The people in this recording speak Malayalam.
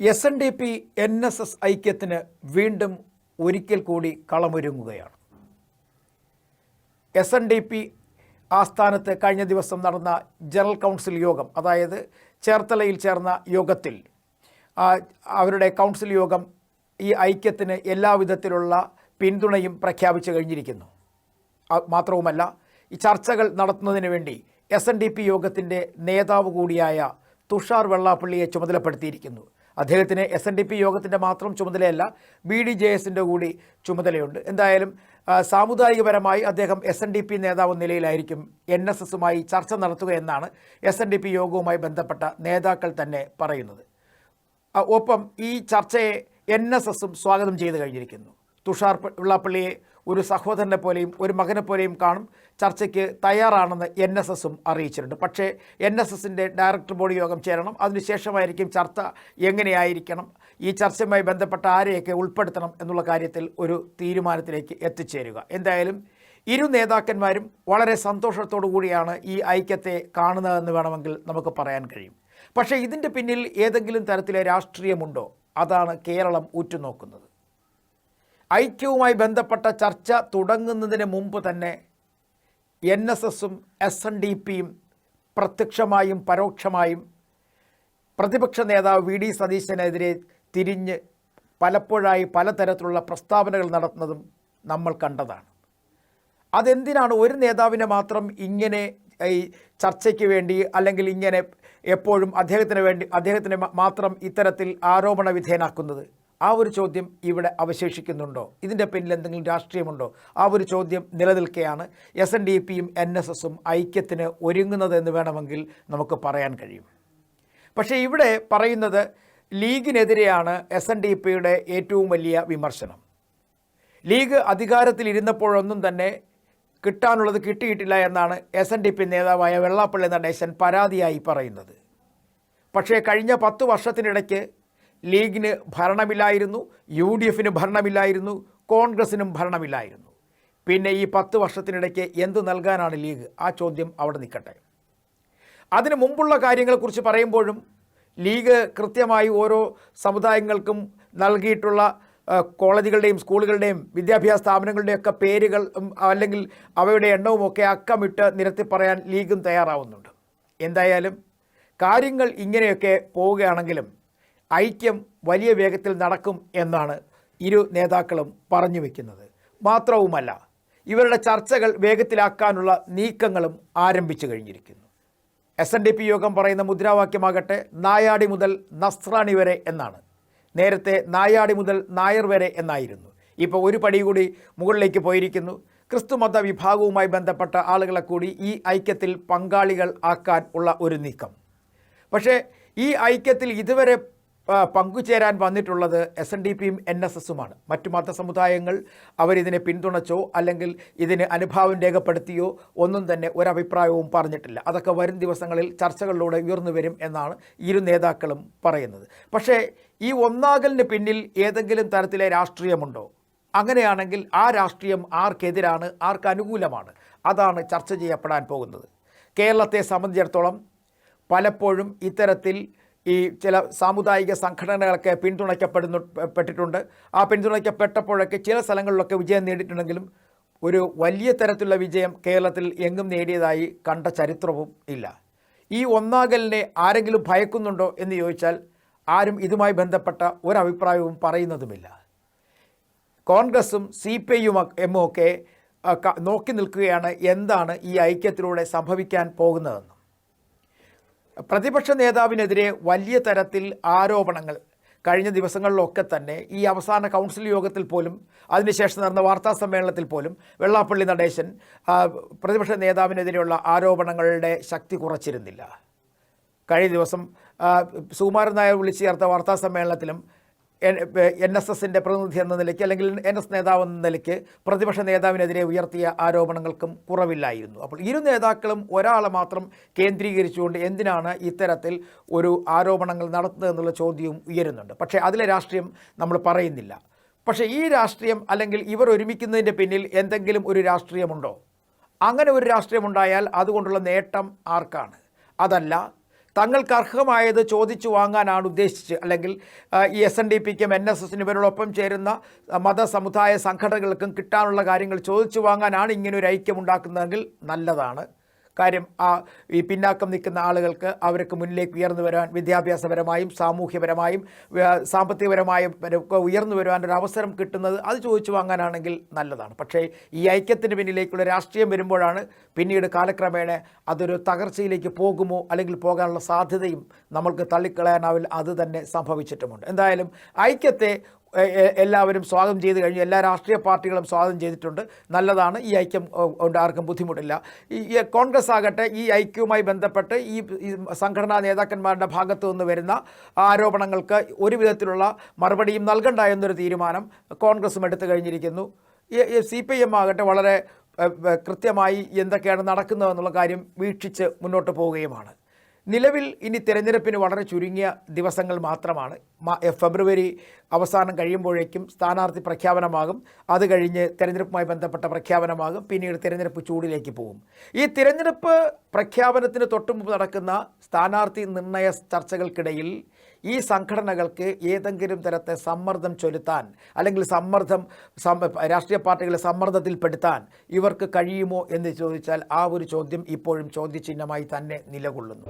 S N D P N S S ഐക്യത്തിന് വീണ്ടും ഒരിക്കൽ കൂടി കളമൊരുങ്ങുകയാണ്. എസ് എൻ ഡി പി ആസ്ഥാനത്ത് കഴിഞ്ഞ ദിവസം നടന്ന ജനറൽ കൗൺസിൽ യോഗം അതായത് ചേർത്തലയിൽ ചേർന്ന യോഗത്തിൽ അവരുടെ കൗൺസിൽ യോഗം ഈ ഐക്യത്തിന് എല്ലാവിധത്തിലുള്ള പിന്തുണയും പ്രഖ്യാപിച്ചു കഴിഞ്ഞിരിക്കുന്നു. മാത്രവുമല്ല ഈ ചർച്ചകൾ നടത്തുന്നതിന് വേണ്ടി എസ് എൻ ഡി പി യോഗത്തിന്റെ നേതാവ് കൂടിയായ തുഷാർ വെള്ളാപ്പള്ളിയെ ചുമതലപ്പെടുത്തിയിരിക്കുന്നു. അദ്ദേഹത്തിന് എസ് എൻ ഡി പി യോഗത്തിന്റെ മാത്രം ചുമതലയല്ല ബി ഡി ജെ എസിന്റെ കൂടി ചുമതലയുണ്ട്. എന്തായാലും സാമുദായികപരമായി അദ്ദേഹം എസ് എൻ ഡി പി നേതാവ് നിലയിലായിരിക്കും. എൻ എസ് എസുമായി ചർച്ച നടത്തുക എന്നാണ് എസ് എൻ ഡി പി യോഗവുമായി ബന്ധപ്പെട്ട നേതാക്കൾ തന്നെ പറയുന്നത്. ഒപ്പം ഈ ചർച്ചയെ എൻ എസ് എസും സ്വാഗതം ചെയ്തു കഴിഞ്ഞിരിക്കുന്നു. തുഷാർ വെള്ളാപ്പള്ളിയെ ഒരു സഹോദരനെ പോലെയും ഒരു മകനെ പോലെയും കാണും. ചർച്ചയ്ക്ക് തയ്യാറാണെന്ന് എൻ എസ് എസും അറിയിച്ചിട്ടുണ്ട്. പക്ഷേ എൻ എസ് എസിന്റെ ഡയറക്ടർ ബോർഡ് യോഗം ചേരണം. അതിനുശേഷമായിരിക്കും ചർച്ച എങ്ങനെയായിരിക്കണം? ഈ ചർച്ചയുമായി ബന്ധപ്പെട്ട ആരെയൊക്കെ ഉൾപ്പെടുത്തണം എന്നുള്ള കാര്യത്തിൽ ഒരു തീരുമാനത്തിലേക്ക് എത്തിച്ചേരുക. എന്തായാലും ഇരു നേതാക്കന്മാരും വളരെ സന്തോഷത്തോടു കൂടിയാണ് ഈ ഐക്യത്തെ കാണുന്നതെന്ന് വേണമെങ്കിൽ നമുക്ക് പറയാൻ കഴിയും. പക്ഷേ ഇതിന്റെ പിന്നിൽ ഏതെങ്കിലും തരത്തിലെ രാഷ്ട്രീയമുണ്ടോ? അതാണ് കേരളം ഉറ്റുനോക്കുന്നത്. ഐക്യവുമായി ബന്ധപ്പെട്ട ചർച്ച തുടങ്ങുന്നതിന് മുമ്പ് തന്നെ എൻ എസ് എസും എസ് എൻ ഡി പിയും പ്രത്യക്ഷമായും പരോക്ഷമായും പ്രതിപക്ഷ നേതാവ് വി ഡി സതീശനെതിരെ തിരിഞ്ഞ് പലപ്പോഴായി പലതരത്തിലുള്ള പ്രസ്താവനകൾ നടത്തുന്നതും നമ്മൾ കണ്ടതാണ്. അതെന്തിനാണ് ഒരു നേതാവിനെ മാത്രം ഇങ്ങനെ ഈ ചർച്ചയ്ക്ക് വേണ്ടി അല്ലെങ്കിൽ ഇങ്ങനെ എപ്പോഴും അദ്ദേഹത്തിന് വേണ്ടി അദ്ദേഹത്തിന് മാത്രം ഇത്തരത്തിൽ ആരോപണ വിധേയനാക്കുന്നത് ആ ഒരു ചോദ്യം ഇവിടെ അവശേഷിക്കുന്നുണ്ടോ? ഇതിന്റെ പിന്നിൽ എന്തെങ്കിലും രാഷ്ട്രീയമുണ്ടോ? ആ ഒരു ചോദ്യം നിലനിൽക്കെയാണ് എസ് എൻ ഡി പിയും എൻ എസ് എസും ഐക്യത്തിന് ഒരുങ്ങുന്നത് എന്ന് വേണമെങ്കിൽ നമുക്ക് പറയാൻ കഴിയും. പക്ഷേ ഇവിടെ പറയുന്നത് ലീഗിനെതിരെയാണ് എസ് എൻ ഡി പിയുടെ ഏറ്റവും വലിയ വിമർശനം. ലീഗ് അധികാരത്തിലിരുന്നപ്പോഴൊന്നും തന്നെ കിട്ടാനുള്ളത് കിട്ടിയിട്ടില്ല എന്നാണ് എസ് എൻ ഡി പി നേതാവായ വെള്ളാപ്പള്ളി നടേശൻ പരാതിയായി പറയുന്നത്. പക്ഷേ കഴിഞ്ഞ പത്ത് വർഷത്തിനിടയ്ക്ക് ലീഗിന് ഭരണമില്ലായിരുന്നു യു ഡി എഫിന് ഭരണമില്ലായിരുന്നു കോൺഗ്രസിനും ഭരണമില്ലായിരുന്നു. പിന്നെ ഈ പത്ത് വർഷത്തിനിടയ്ക്ക് എന്ത് നൽകാനാണ് ലീഗ്? ആ ചോദ്യം അവിടെ നിൽക്കട്ടെ. അതിനു മുമ്പുള്ള കാര്യങ്ങളെക്കുറിച്ച് പറയുമ്പോഴും ലീഗ് കൃത്യമായി ഓരോ സമുദായങ്ങൾക്കും നൽകിയിട്ടുള്ള കോളേജുകളുടെയും സ്കൂളുകളുടെയും വിദ്യാഭ്യാസ സ്ഥാപനങ്ങളുടെയൊക്കെ പേരുകൾ അല്ലെങ്കിൽ അവയുടെ എണ്ണവും ഒക്കെ അക്കമിട്ട് നിരത്തി പറയാൻ ലീഗും തയ്യാറാവുന്നുണ്ട്. എന്തായാലും കാര്യങ്ങൾ ഇങ്ങനെയൊക്കെ പോവുകയാണെങ്കിലും ഐക്യം വലിയ വേഗത്തിൽ നടക്കും എന്നാണ് ഇരു നേതാക്കളും പറഞ്ഞു വയ്ക്കുന്നത് മാത്രവുമല്ല ഇവരുടെ ചർച്ചകൾ വേഗത്തിലാക്കാനുള്ള നീക്കങ്ങളും ആരംഭിച്ചു കഴിഞ്ഞിരിക്കുന്നു. എസ് എൻ ഡി പി യോഗം പറയുന്ന മുദ്രാവാക്യമാകട്ടെ നായാടി മുതൽ നസ്രാണി വരെ എന്നാണ്. നേരത്തെ നായാടി മുതൽ നായർ വരെ എന്നായിരുന്നു. ഇപ്പോൾ ഒരു പടി കൂടി മുകളിലേക്ക് പോയിരിക്കുന്നു. ക്രിസ്തുമത വിഭാഗവുമായി ബന്ധപ്പെട്ട ആളുകളെ കൂടി ഈ ഐക്യത്തിൽ പങ്കാളികൾ ആക്കാൻ ഉള്ള ഒരു നീക്കം. പക്ഷേ ഈ ഐക്യത്തിൽ ഇതുവരെ പങ്കുചേരാൻ വന്നിട്ടുള്ളത് എസ് എൻ ഡി പിയും എൻ എസ് എസുമാണ് മറ്റു മതസമുദായങ്ങൾ അവരിതിനെ പിന്തുണച്ചോ അല്ലെങ്കിൽ ഇതിന് അനുഭാവം രേഖപ്പെടുത്തിയോ ഒന്നും തന്നെ ഒരഭിപ്രായവും പറഞ്ഞിട്ടില്ല. അതൊക്കെ വരും ദിവസങ്ങളിൽ ചർച്ചകളിലൂടെ ഉയർന്നു വരും എന്നാണ് ഇരു നേതാക്കളും പറയുന്നത്. പക്ഷേ ഈ ഒന്നാകലിന് പിന്നിൽ ഏതെങ്കിലും തരത്തിലെ രാഷ്ട്രീയമുണ്ടോ? അങ്ങനെയാണെങ്കിൽ ആ രാഷ്ട്രീയം ആർക്കെതിരാണ് ആർക്ക് അനുകൂലമാണ് അതാണ് ചർച്ച ചെയ്യപ്പെടാൻ പോകുന്നത്. കേരളത്തെ സംബന്ധിച്ചിടത്തോളം പലപ്പോഴും ഇത്തരത്തിൽ ഈ ചില സാമുദായിക സംഘടനകളൊക്കെ പിന്തുണയ്ക്കപ്പെടുന്നു പെട്ടിട്ടുണ്ട്. ആ പിന്തുണയ്ക്കപ്പെട്ടപ്പോഴൊക്കെ ചില സ്ഥലങ്ങളിലൊക്കെ വിജയം നേടിയിട്ടുണ്ടെങ്കിലും ഒരു വലിയ തരത്തിലുള്ള വിജയം കേരളത്തിൽ എങ്ങും നേടിയതായി കണ്ട ചരിത്രവും ഇല്ല. ഈ ഒന്നാകലിനെ ആരെങ്കിലും ഭയക്കുന്നുണ്ടോ എന്ന് ചോദിച്ചാൽ ആരും ഇതുമായി ബന്ധപ്പെട്ട ഒരഭിപ്രായവും പറയുന്നതുമില്ല. കോൺഗ്രസും സി പി ഐയും എമ്മും ഒക്കെ നോക്കി നിൽക്കുകയാണ് എന്താണ് ഈ ഐക്യത്തിലൂടെ സംഭവിക്കാൻ പോകുന്നതെന്ന്. പ്രതിപക്ഷ നേതാവിനെതിരെ വലിയ തരത്തിൽ ആരോപണങ്ങൾ. കഴിഞ്ഞ ദിവസങ്ങളിലൊക്കെ തന്നെ ഈ അവസാന കൗൺസിൽ യോഗത്തിൽ പോലും അതിനുശേഷം നടന്ന വാർത്താ സമ്മേളനത്തിൽ പോലും വെള്ളാപ്പള്ളി നടേശൻ പ്രതിപക്ഷ നേതാവിനെതിരെയുള്ള ആരോപണങ്ങളുടെ ശക്തി കുറച്ചിരുന്നില്ല. കഴിഞ്ഞ ദിവസം സുകുമാരൻ നായർ വിളിച്ചു ചേർത്ത വാർത്താ സമ്മേളനത്തിലും എൻ എസ് എസിന്റെ പ്രതിനിധി എന്ന നിലയ്ക്ക് അല്ലെങ്കിൽ എൻ എസ് നേതാവ് എന്ന നിലയ്ക്ക് പ്രതിപക്ഷ നേതാവിനെതിരെ ഉയർത്തിയ ആരോപണങ്ങൾക്കും കുറവില്ലായിരുന്നു. അപ്പോൾ ഇരു നേതാക്കളും ഒരാളെ മാത്രം കേന്ദ്രീകരിച്ചുകൊണ്ട് എന്തിനാണ് ഇത്തരത്തിൽ ഒരു ആരോപണങ്ങൾ നടത്തുന്നത് എന്നുള്ള ചോദ്യവും ഉയരുന്നുണ്ട്. പക്ഷേ അതിലെ രാഷ്ട്രീയം നമ്മൾ പറയുന്നില്ല. പക്ഷേ ഈ രാഷ്ട്രീയം അല്ലെങ്കിൽ ഇവർ ഒരുമിക്കുന്നതിന്റെ പിന്നിൽ എന്തെങ്കിലും ഒരു രാഷ്ട്രീയമുണ്ടോ? അങ്ങനെ ഒരു രാഷ്ട്രീയമുണ്ടായാൽ അതുകൊണ്ടുള്ള നേട്ടം ആർക്കാണ്? അതല്ല തങ്ങൾക്ക് അർഹമായത് ചോദിച്ചു വാങ്ങാനാണ് ഉദ്ദേശിച്ച് അല്ലെങ്കിൽ ഈ എസ് എൻ ഡി പിക്കും എൻ എസ് എസിനും ഇവരോടൊപ്പം ചേരുന്ന മതസമുദായ സംഘടനകൾക്കും കിട്ടാനുള്ള കാര്യങ്ങൾ ചോദിച്ചു വാങ്ങാനാണ് ഇങ്ങനൊരു ഐക്യമുണ്ടാക്കുന്നതെങ്കിൽ നല്ലതാണ്. കാര്യം ആ ഈ പിന്നാക്കം നിൽക്കുന്ന ആളുകൾക്ക് അവർക്ക് മുന്നിലേക്ക് ഉയർന്നു വരാൻ വിദ്യാഭ്യാസപരമായും സാമൂഹ്യപരമായും സാമ്പത്തികപരമായും ഉയർന്നു വരുവാൻ ഒരു അവസരം കിട്ടുന്നത് അത് ചോദിച്ചു വാങ്ങാനാണെങ്കിൽ നല്ലതാണ്. പക്ഷേ ഈ ഐക്യത്തിന് പിന്നിലേക്കുള്ള രാഷ്ട്രീയം വരുമ്പോഴാണ് പിന്നീട് കാലക്രമേണ അതൊരു തകർച്ചയിലേക്ക് പോകുമോ അല്ലെങ്കിൽ പോകാനുള്ള സാധ്യതയും നമ്മൾക്ക് തള്ളിക്കളയാനാവില്ല അത് തന്നെ സംഭവിച്ചിട്ടുമുണ്ട്. എന്തായാലും ഐക്യത്തെ എല്ലാവരും സ്വാഗതം ചെയ്ത് കഴിഞ്ഞു. എല്ലാ രാഷ്ട്രീയ പാർട്ടികളും സ്വാഗതം ചെയ്തിട്ടുണ്ട്. നല്ലതാണ്. ഈ ഐക്യം കൊണ്ട് ആർക്കും ബുദ്ധിമുട്ടില്ല. ഈ കോൺഗ്രസ് ആകട്ടെ ഈ ഐക്യവുമായി ബന്ധപ്പെട്ട് ഈ സംഘടനാ നേതാക്കന്മാരുടെ ഭാഗത്തു നിന്ന് വരുന്ന ആരോപണങ്ങൾക്ക് ഒരു വിധത്തിലുള്ള മറുപടിയും നൽകണ്ട എന്നൊരു തീരുമാനം കോൺഗ്രസും എടുത്തു കഴിഞ്ഞിരിക്കുന്നു. സി പി എം ആകട്ടെ വളരെ കൃത്യമായി എന്തൊക്കെയാണ് നടക്കുന്നതെന്നുള്ള കാര്യം വീക്ഷിച്ച് മുന്നോട്ട് പോവുകയുമാണ്. നിലവിൽ ഇനി തിരഞ്ഞെടുപ്പിന് വളരെ ചുരുങ്ങിയ ദിവസങ്ങൾ മാത്രമാണ്. ഫെബ്രുവരി അവസാനം കഴിയുമ്പോഴേക്കും സ്ഥാനാർത്ഥി പ്രഖ്യാപനമാകും. അത് കഴിഞ്ഞ് തിരഞ്ഞെടുപ്പുമായി ബന്ധപ്പെട്ട പ്രഖ്യാപനമാകും. പിന്നീട് തിരഞ്ഞെടുപ്പ് ചൂടിലേക്ക് പോകും. ഈ തിരഞ്ഞെടുപ്പ് പ്രഖ്യാപനത്തിന് തൊട്ടുമുമ്പ് നടക്കുന്ന സ്ഥാനാർത്ഥി നിർണയ ചർച്ചകൾക്കിടയിൽ ഈ സംഘടനകൾക്ക് ഏതെങ്കിലും തരത്തെ സമ്മർദ്ദം ചൊലുത്താൻ അല്ലെങ്കിൽ സമ്മർദ്ദം രാഷ്ട്രീയ പാർട്ടികളെ സമ്മർദ്ദത്തിൽപ്പെടുത്താൻ ഇവർക്ക് കഴിയുമോ എന്ന് ചോദിച്ചാൽ ആ ഒരു ചോദ്യം ഇപ്പോഴും ചോദ്യചിഹ്നമായി തന്നെ നിലകൊള്ളുന്നു.